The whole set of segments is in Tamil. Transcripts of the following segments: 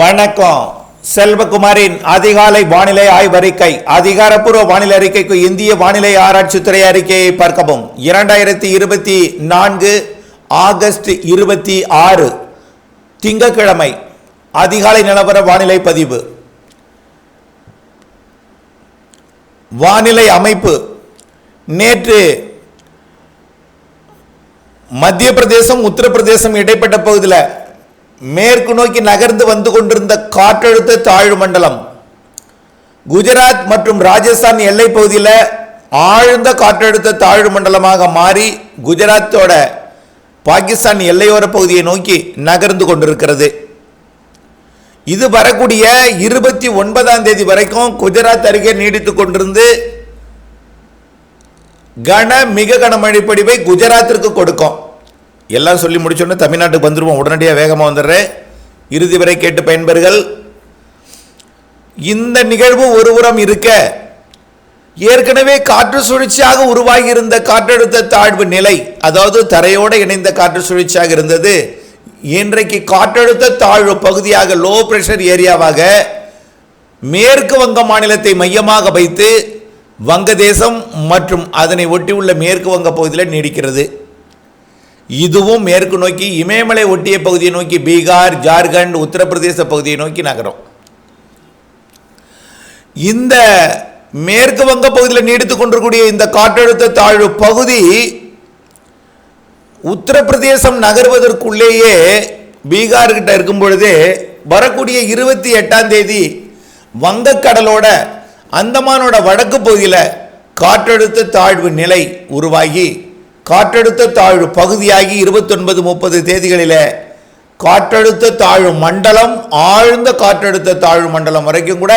வணக்கம். செல்வகுமாரின் அதிகாலை வானிலை ஆய்வறிக்கை அதிகாரப்பூர்வ வானிலை அறிக்கைக்கு இந்திய வானிலை ஆராய்ச்சித்துறை அறிக்கையை பார்க்கவும். இரண்டாயிரத்தி இருபத்தி நான்கு ஆகஸ்ட் இருபத்தி ஆறு திங்கக்கிழமை அதிகாலை நிலவர வானிலை பதிவு. வானிலை அமைப்பு. நேற்று மத்திய பிரதேசம் உத்தரப்பிரதேசம் இடைப்பட்ட பகுதியில் மேற்கு நோக்கி நகர்ந்து வந்து கொண்டிருந்த காற்றழுத்த தாழ்வு மண்டலம். குஜராத் மற்றும் ராஜஸ்தான் எல்லை பகுதியில் ஆழ்ந்த காற்றழுத்த தாழ்வு மண்டலமாக மாறி குஜராத்தோட பாகிஸ்தான் எல்லையோர பகுதியை நோக்கி நகர்ந்து கொண்டிருக்கிறது. இது வரக்கூடிய இருபத்தி ஒன்பதாம் தேதி வரைக்கும் குஜராத் அருகே நீடித்துக் கொண்டிருந்து கன மிக கனமழை பொழிவை குஜராத்திற்கு கொடுக்கும். எல்லாம் சொல்லி முடிச்சோடனே தமிழ்நாட்டுக்கு வந்துடுவோம் உடனடியாக வேகமாக வந்துடுறேன். இறுதி வரை கேட்டு பயன்பெறுகள் இந்த நிகழ்வு ஒருபுறம் இருக்க ஏற்கனவே காற்று சுழற்சியாக உருவாகி இருந்த காற்றழுத்த தாழ்வு நிலை அதாவது தரையோடு இணைந்த காற்று சுழற்சியாக இருந்தது. இன்றைக்கு காற்றழுத்த தாழ்வு பகுதியாக லோ பிரஷர் ஏரியாவாக மேற்கு வங்க மாநிலத்தை மையமாக வைத்து வங்கதேசம் மற்றும் அதனை ஒட்டியுள்ள மேற்கு வங்க பகுதியில் நீடிக்கிறது. இதுவும் மேற்கு நோக்கி இமயமலை ஒட்டிய பகுதியை நோக்கி பீகார் ஜார்க்கண்ட் உத்தரப்பிரதேச பகுதியை நோக்கி நகரும். இந்த மேற்கு வங்க பகுதியில் நீடித்துக் கொண்டிருக்கூடிய இந்த காற்றழுத்த தாழ்வு பகுதி உத்தரப்பிரதேசம் நகர்வதற்குள்ளேயே பீகார்கிட்ட இருக்கும் பொழுது வரக்கூடிய இருபத்தி எட்டாம் தேதி வங்கக்கடலோட அந்தமானோட வடக்கு பகுதியில் காற்றழுத்த தாழ்வு நிலை உருவாகி காற்றழுத்த தாழ்வு பகுதியாகி இருபத்தொன்பது முப்பது தேதிகளில் காற்றழுத்த தாழ்வு மண்டலம் ஆழ்ந்த காற்றழுத்த தாழ்வு மண்டலம் வரைக்கும் கூட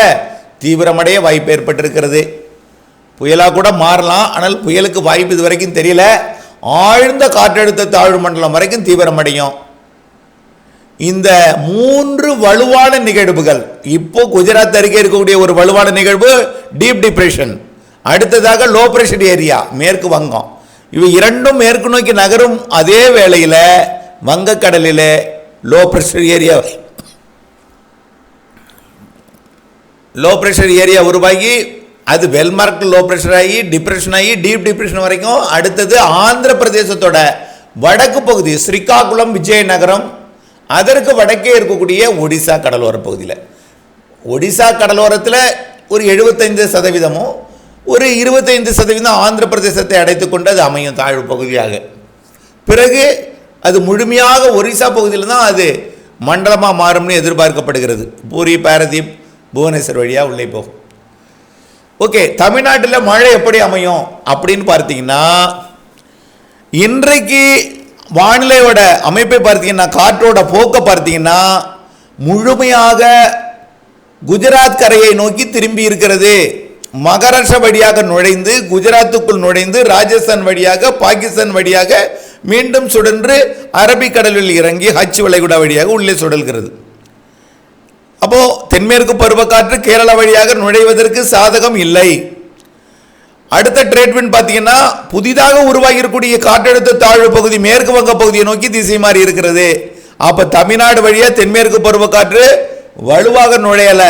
தீவிரமடைய வாய்ப்பு ஏற்பட்டிருக்கிறது. புயலாக கூட மாறலாம். ஆனால் புயலுக்கு வாய்ப்பு இது வரைக்கும் தெரியல. ஆழ்ந்த காற்றழுத்த தாழ்வு மண்டலம் வரைக்கும் தீவிரமடையும். இந்த மூன்று வலுவான நிகழ்வுகள் இப்போ குஜராத் அருகே இருக்கக்கூடிய ஒரு வலுவான நிகழ்வு டீப் டிப்ரெஷன் அடுத்ததாக லோ பிரஷர் ஏரியா மேற்கு வங்கம். இவை இரண்டும் மேற்கு நோக்கி நகரும் அதே வேளையில் வங்கக்கடலில் low pressure area low pressure area உருவாகி அது வெல்மார்க் லோ ப்ரெஷர் ஆகி டிப்ரெஷன் ஆகி டீப் டிப்ரெஷன் வரைக்கும் அடுத்தது ஆந்திர பிரதேசத்தோட வடக்கு பகுதி ஸ்ரீகாகுளம் விஜயநகரம் அதற்கு வடக்கே இருக்கக்கூடிய ஒடிசா கடலோர பகுதியில். ஒடிசா கடலோரத்தில் ஒரு எழுபத்தைந்து சதவீதமும் ஒரு இருபத்தைந்து சதவீதம் ஆந்திர பிரதேசத்தை அடைத்து கொண்டு அது அமையும் தாழ்வு பகுதியாக. பிறகு அது முழுமையாக ஒரிசா பகுதியில் தான் அது மண்டலமாக மாறும்னு எதிர்பார்க்கப்படுகிறது. பூரி பாரதீப் புவனேஸ்வர் வழியாக உள்ளே போகும். ஓகே தமிழ்நாட்டில் மழை எப்படி அமையும் அப்படின்னு பார்த்தீங்கன்னா இன்றைக்கு வானிலையோட அமைப்பை பார்த்தீங்கன்னா காற்றோட போக்கை பார்த்தீங்கன்னா முழுமையாக குஜராத் கரையை நோக்கி திரும்பி இருக்கிறது. மகாராஷ்டிரா வழியாக நுழைந்து குஜராத்துக்குள் நுழைந்து ராஜஸ்தான் வழியாக பாகிஸ்தான் வழியாக மீண்டும் சுடன்று அரபிக்கடலில் இறங்கி ஹஜ் வளைகுடா வழியாக உள்ளே சுடல்கிறது. அப்போ தென்மேற்கு பருவக்காற்று கேரளா வழியாக நுழைவதற்கு சாதகம் இல்லை. அடுத்த ட்ரேட்மெண்ட் பார்த்தீங்கன்னா புதிதாக உருவாகி இருக்கக்கூடிய காற்றழுத்த தாழ்வு பகுதி மேற்கு வங்க பகுதியை நோக்கி திசை மாறி இருக்கிறது. அப்ப தமிழ்நாடு வழியா தென்மேற்கு பருவக்காற்று வலுவாக நுழையல.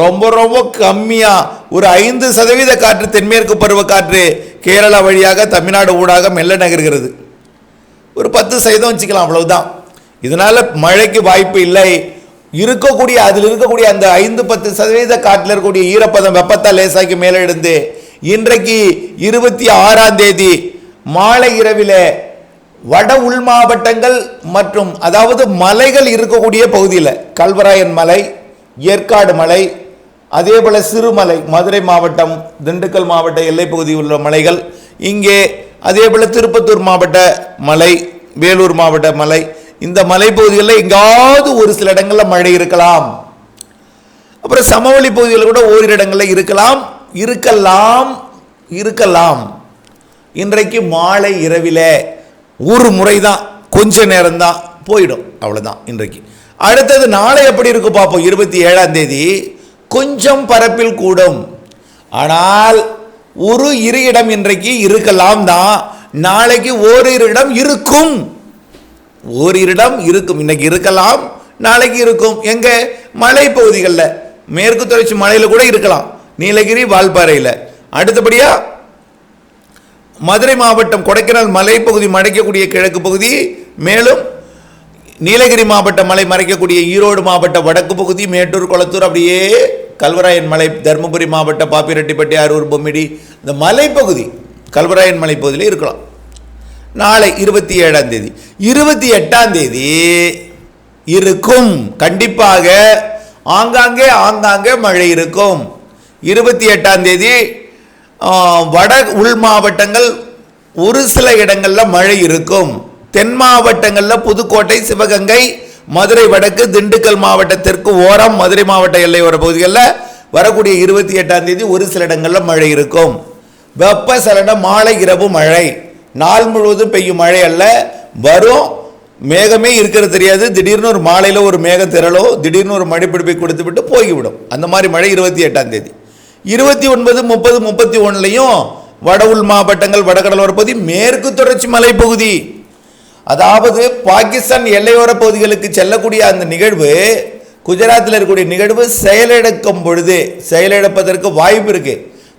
ரொம்ப ரொம்ப கம்மியா ஒரு ஐந்து சதவீத காற்று தென்மேற்கு பருவக்காற்று கேரளா வழியாக தமிழ்நாடு ஊடாக மெல்ல நகர்கிறது. ஒரு பத்து சதவீதம் வச்சுக்கலாம் அவ்வளவுதான். இதனால மழைக்கு வாய்ப்பு இல்லை. இருக்கக்கூடிய அதில் இருக்கக்கூடிய அந்த ஐந்து பத்து சதவீத காற்றில் இருக்கக்கூடிய ஈரப்பதம் வெப்பத்தால் லேசாக்கி மேலே எழுந்து இன்றைக்கு இருபத்தி ஆறாம் தேதி மாலை இரவில் வட உள் மாவட்டங்கள் மற்றும் அதாவது மலைகள் இருக்கக்கூடிய பகுதியில் கல்வராயன் மலை ஏற்காடு மலை அதே போல் சிறுமலை மதுரை மாவட்டம் திண்டுக்கல் மாவட்ட எல்லைப்பகுதியில் உள்ள மலைகள் இங்கே அதே போல் திருப்பத்தூர் மாவட்ட மலை வேலூர் மாவட்ட மலை இந்த மலைப்பகுதிகளில் எங்காவது ஒரு சில இடங்களில் மழை இருக்கலாம். அப்புறம் சமவெளி பகுதிகளில் கூட ஓரிரு இடங்களில் இருக்கலாம். இருக்கலாம் இருக்கலாம். இன்றைக்கு மாலை இரவில் ஒரு முறை தான் கொஞ்ச நேரம் தான் போயிடும். அவ்வளோதான் இன்றைக்கு. அடுத்தது நாளை எப்படி இருக்கு பார்ப்போம். இருபத்தி ஏழாம் தேதி கொஞ்சம் பரப்பில் கூடும். ஆனால் ஒரு இரு இடம் இன்றைக்கு இருக்கலாம் தான் நாளைக்கு ஓரிரு இடம் இருக்கும். ஓரிரு இடம் இருக்கும். இன்னைக்கு இருக்கலாம் நாளைக்கு இருக்கும். எங்க? மலை பகுதிகளில். மேற்கு தொடர்ச்சி மலையில் கூட இருக்கலாம். நீலகிரி வால்பாறையில். அடுத்தபடியாக மதுரை மாவட்டம் கொடைக்கானல் மலைப்பகுதி மறைக்கக்கூடிய கிழக்கு பகுதி மேலும் நீலகிரி மாவட்ட மலை மறைக்கக்கூடிய ஈரோடு மாவட்ட வடக்கு பகுதி மேட்டூர் குளத்தூர் அப்படியே கல்வராயன் மலை தருமபுரி மாவட்ட பாப்பிரெட்டிப்பட்டி அரூர் பொம்மிடி இந்த மலைப்பகுதி கல்வராயன் மலைப்பகுதியில் இருக்கலாம். நாளை இருபத்தி ஏழாம் தேதி. இருபத்தி எட்டாம் தேதி இருக்கும். கண்டிப்பாக ஆங்காங்கே ஆங்காங்கே மழை இருக்கும். இருபத்தி எட்டாம் தேதி வட உள் மாவட்டங்கள் ஒரு சில இடங்களில் மழை இருக்கும். தென் மாவட்டங்களில் புதுக்கோட்டை சிவகங்கை மதுரை வடக்கு திண்டுக்கல் மாவட்டத்திற்கு ஓரம் மதுரை மாவட்ட எல்லையோர பகுதிகளில் வரக்கூடிய இருபத்தி எட்டாம் தேதி ஒரு சில இடங்களில் மழை இருக்கும். வெப்பசலன மாலை இரவு மழை. நாள் முழுவதும் பெய்யும் மழை அல்ல. வரும். மேகமே இருக்கிறது தெரியாது. திடீர்னு ஒரு மாலையில் ஒரு மேகம் திரளோ திடீர்னு ஒரு மழை பிடிப்பை கொடுத்து விட்டு போய்விடும். அந்த மாதிரி மழை இருபத்தி எட்டாம் தேதி. இருபத்தி ஒன்பது முப்பது முப்பத்தி ஒன்றுலையும் வட உள் மாவட்டங்கள் வடகடலோர பகுதி மேற்கு தொடர்ச்சி மலைப்பகுதி. அதாவது பாகிஸ்தான் எல்லையோர பகுதிகளுக்கு செல்லக்கூடிய அந்த நிகழ்வு குஜராத்தில் இருக்கக்கூடிய நிகழ்வு செயலிழக்கும் பொழுது செயலிழப்பதற்கு வாய்ப்பு இருக்கு.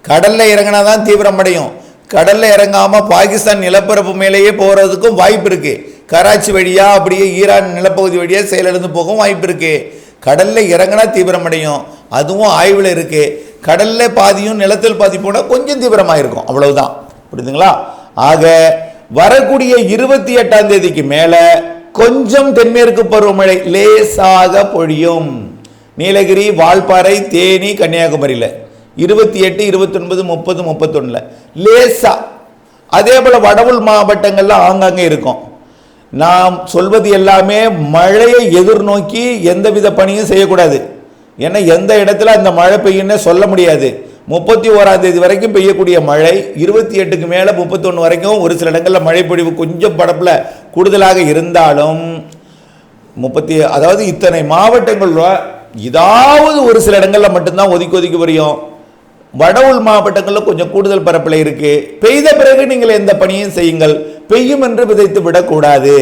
கடல்ல இறங்கினா தான் தீவிரமடையும் கடல்ல இறங்காம பாகிஸ்தான் நிலப்பரப்பு மேலேயே போறதுக்கும் வாய்ப்பு இருக்கு. கராச்சி வழியா அப்படியே ஈரான் நிலப்பகுதி வழியா செயலிழந்து போகவும் வாய்ப்பு இருக்கு. கடல்ல இறங்கினா தீவிரம் அடையும். அதுவும் ஆய்வில் இருக்கு. கடல்ல பாதியும் நிலத்தில் பாதி போனால் கொஞ்சம் தீவிரமாக இருக்கும் அவ்வளவுதான். புரியுதுங்களா? ஆக வரக்கூடிய இருபத்தி எட்டாம் தேதிக்கு மேல கொஞ்சம் தென்மேற்கு பருவமழை லேசாக பொழியும். நீலகிரி வால்பாறை தேனி கன்னியாகுமரியில் இருபத்தி எட்டு இருபத்தொன்பது முப்பது முப்பத்தொன்னுல லேசா. அதே போல வடவுள் மாவட்டங்களில் ஆங்காங்கே இருக்கும். நாம் சொல்வது எல்லாமே மழையை எதிர்நோக்கி எந்தவித பணியும் செய்யக்கூடாது. ஏன்னா எந்த இடத்துல அந்த மழை பெய்யும்னே சொல்ல முடியாது. முப்பத்தி ஓராம் தேதி வரைக்கும் பெய்யக்கூடிய மழை இருபத்தி எட்டுக்கு மேலே முப்பத்தொன்று வரைக்கும் ஒரு சில இடங்களில் மழைப்பொழிவு கொஞ்சம் படப்பில் கூடுதலாக இருந்தாலும் முப்பத்தி அதாவது இத்தனை மாவட்டங்களில் ஏதாவது ஒரு சில இடங்களில் மட்டும்தான் ஒதுக்கி ஒதுக்கி வரையும். வட உள் மாவட்டங்களில் கொஞ்சம் கூடுதல் பரப்பில் இருக்குது பெய்த பிறகு நீங்கள் எந்த பணியும் செய்யுங்கள். பெய்யும் என்று விதைத்து விடக்கூடாது.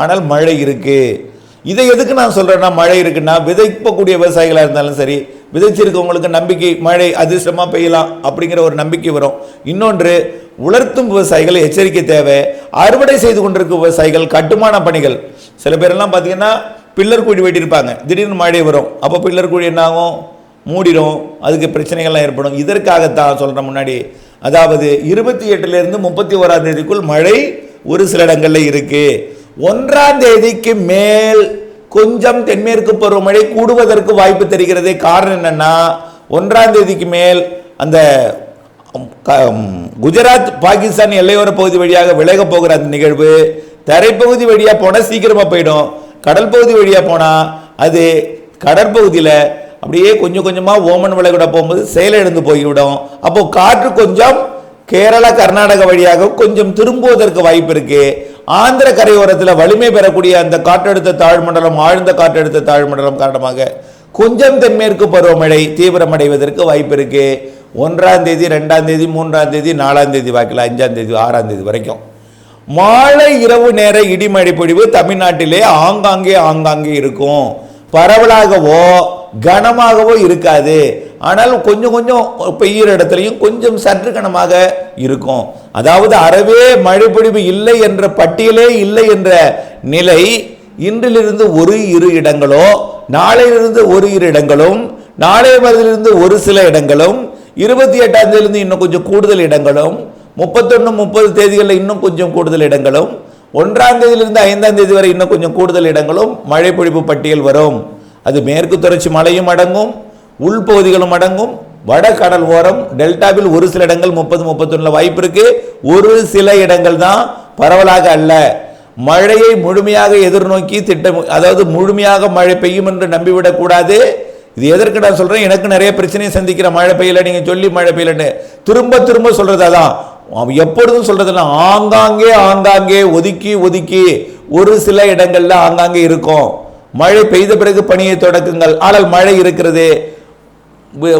ஆனால் மழை இருக்குது இதை எதுக்கு நான் சொல்கிறேன்னா மழை இருக்குன்னா விதைக்கக்கூடிய விவசாயிகளாக இருந்தாலும் சரி விதைச்சிருக்கவங்களுக்கு நம்பிக்கை மழை அதிர்ஷ்டமாக பெய்யலாம் அப்படிங்கிற ஒரு நம்பிக்கை வரும். இன்னொன்று உலர்த்தும் விவசாயிகள் எச்சரிக்கை தேவை. அறுவடை செய்து கொண்டிருக்கும் விவசாயிகள் கட்டுமான பணிகள். சில பேரெல்லாம் பார்த்தீங்கன்னா பில்லர் குழி வெட்டியிருப்பாங்க திடீர்னு மழை வரும். அப்போ பில்லர் குழி என்ன ஆகும் மூடிடும் அதுக்கு பிரச்சனைகள்லாம் ஏற்படும். இதற்காகத்தான் சொல்கிறேன் முன்னாடி அதாவது இருபத்தி எட்டுலேருந்து முப்பத்தி ஓராம் தேதிக்குள் மழை ஒரு சில இடங்களில் இருக்குது ஒன்றாம் தேதிக்கு மேல் கொஞ்சம் தென்மேற்கு பருவமழை கூடுவதற்கு வாய்ப்பு தெரிகிறது காரணம் என்னன்னா ஒன்றாம் தேதிக்கு மேல் அந்த க- குஜராத் பாகிஸ்தான் எல்லையோர பகுதி வழியாக விலக போகிற அந்த நிகழ்வு தரைப்பகுதி வழியாக போனால் சீக்கிரமாக போயிடும். கடல் பகுதி வழியாக போனால் அது கடற்பகுதியில் அப்படியே கொஞ்சம் கொஞ்சமாக ஓமன் விலகிட போகும்போது செயலிழந்து போய்விடும். அப்போது காற்று கொஞ்சம் கேரளா கர்நாடகா வழியாக கொஞ்சம் திரும்புவதற்கு வாய்ப்பு இருக்குது ஆந்திர கரையோரத்தில் வலிமை பெறக்கூடிய அந்த காற்றழுத்த தாழ்மண்டலம் ஆழ்ந்த காற்றழுத்த தாழ்மண்டலம் காரணமாக கொஞ்சம் தென்மேற்கு பருவமழை தீவிரமடைவதற்கு வாய்ப்பு இருக்கு. ஒன்றாம் தேதி ரெண்டாம் தேதி மூன்றாம் தேதி நாலாம் தேதி வாக்கில் அஞ்சாம் தேதி ஆறாம் தேதி வரைக்கும். மாலை இரவு நேர இடிமழை பொழிவு தமிழ்நாட்டிலே ஆங்காங்கே ஆங்காங்கே இருக்கும். பரவலாகவோ கனமாகவோ இருக்காது. ஆனால் கொஞ்சம் கொஞ்சம் பெய்கிற இடத்துலையும் கொஞ்சம் சற்று கனமாக இருக்கும். அதாவது அறவே மழைப்பொழிவு இல்லை என்ற பட்டியலே இல்லை என்ற நிலை இன்றிலிருந்து ஒரு இரு இடங்களோ நாளையிலிருந்து ஒரு இரு இடங்களும் நாளைய மறுதிலிருந்து ஒரு சில இடங்களும் இருபத்தி எட்டாம் தேதியிலிருந்து இன்னும் கொஞ்சம் கூடுதல் இடங்களும் முப்பத்தொன்று முப்பது தேதிகளில் இன்னும் கொஞ்சம் கூடுதல் இடங்களும் ஒன்றாம் தேதியிலிருந்து ஐந்தாம் தேதி வரை இன்னும் கொஞ்சம் கூடுதல் இடங்களும் மழை பொழிப்பு பட்டியல் வரும். அது மேற்கு தொடர்ச்சி மலையும் அடங்கும் உள்பகுதிகளும் அடங்கும் வட கடல் ஓரம் டெல்டாவில் ஒரு சில இடங்கள் முப்பது முப்பத்தொன்னுல வாய்ப்பு இருக்கு. ஒரு சில இடங்கள் தான் பரவலாக அல்ல. மழையை முழுமையாக எதிர்நோக்கி திட்டம் அதாவது முழுமையாக மழை பெய்யும் என்று நம்பிவிடக்கூடாது இது எதற்கு நான் சொல்கிறேன் எனக்கு நிறைய பிரச்சனையை சந்திக்கிற மழை பெய்யல நீங்கள் சொல்லி மழை பெய்யலன்னு. திரும்ப திரும்ப சொல்கிறது அதான். அவன் எப்பொழுதும் சொல்கிறதுனா ஆங்காங்கே ஆங்காங்கே ஒதுக்கி ஒதுக்கி ஒரு சில இடங்களில் ஆங்காங்கே இருக்கும். மழை பெய்த பிறகு பணியை தொடக்குங்கள். ஆனால் மழை இருக்கிறது.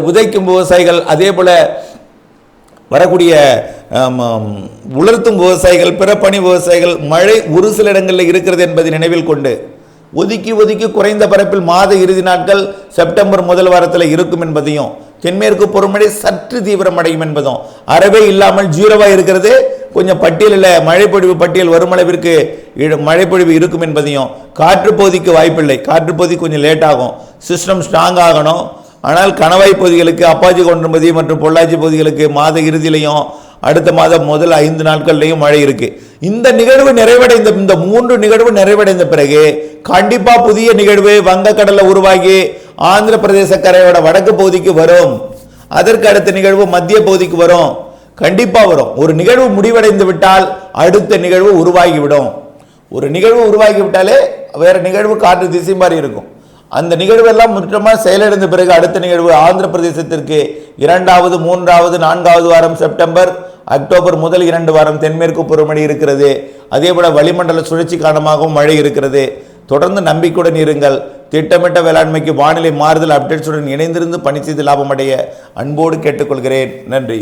உதைக்கும் விவசாயிகள் அதே போல வரக்கூடிய உலர்த்தும் விவசாயிகள் பிற பணி விவசாயிகள் மழை ஒரு சில இடங்களில் இருக்கிறது என்பதை நினைவில் கொண்டு ஒதுக்கி ஒதுக்கி குறைந்த பரப்பில் மாத இறுதி நாட்கள் செப்டம்பர் முதல் வாரத்தில் இருக்கும் என்பதையும் தென்மேற்கு பொறுமழை சற்று தீவிரமடையும் என்பதும் அறவே இல்லாமல் ஜீரோவாக இருக்கிறது. கொஞ்சம் பட்டியலில் மழைப்பொழிவு பட்டியல் வரும் அளவிற்கு மழைப்பொழிவு இருக்கும் என்பதையும் காற்றுப்பகுதிக்கு வாய்ப்பில்லை. காற்றுப்பகுதி கொஞ்சம் லேட் ஆகும். சிஸ்டம் ஸ்ட்ராங் ஆகணும். ஆனால் கணவாய் பகுதிகளுக்கு அப்பாச்சி கொண்டம்பதி மற்றும் பொள்ளாச்சி பகுதிகளுக்கு மாத இறுதியிலையும் அடுத்த மாதம் முதல் ஐந்து நாட்கள்லையும் மழை இருக்கு. இந்த நிகழ்வு நிறைவடைந்த இந்த மூன்று நிகழ்வு நிறைவடைந்த பிறகு கண்டிப்பா புதிய நிகழ்வு வங்கக்கடலில் உருவாகி ஆந்திர பிரதேச கரையோட வடக்கு பகுதிக்கு வரும். அதற்கு அடுத்த நிகழ்வு மத்திய பகுதிக்கு வரும். கண்டிப்பாக வரும். ஒரு நிகழ்வு முடிவடைந்து விட்டால் அடுத்த நிகழ்வு உருவாகிவிடும். ஒரு நிகழ்வு உருவாகி விட்டாலே நிகழ்வு காற்று திசை மாதிரி இருக்கும். அந்த நிகழ்வெல்லாம் முற்றமாக செயலிழந்த பிறகு அடுத்த நிகழ்வு ஆந்திர பிரதேசத்திற்கு இரண்டாவது மூன்றாவது நான்காவது வாரம் செப்டம்பர் அக்டோபர் முதல் இரண்டு வாரம் தென்மேற்கு பருவமழை இருக்கிறது. அதே போல் வளிமண்டல சுழற்சி காரணமாகவும் மழை இருக்கிறது. தொடர்ந்து நம்பிக்கையுடன் இருங்கள். திட்டமிட்ட வேளாண்மைக்கு வானிலை மாறுதல் அப்டேட்ஸுடன் இணைந்திருந்து பணி செய்து லாபமடைய அன்போடு கேட்டுக்கொள்கிறேன். நன்றி.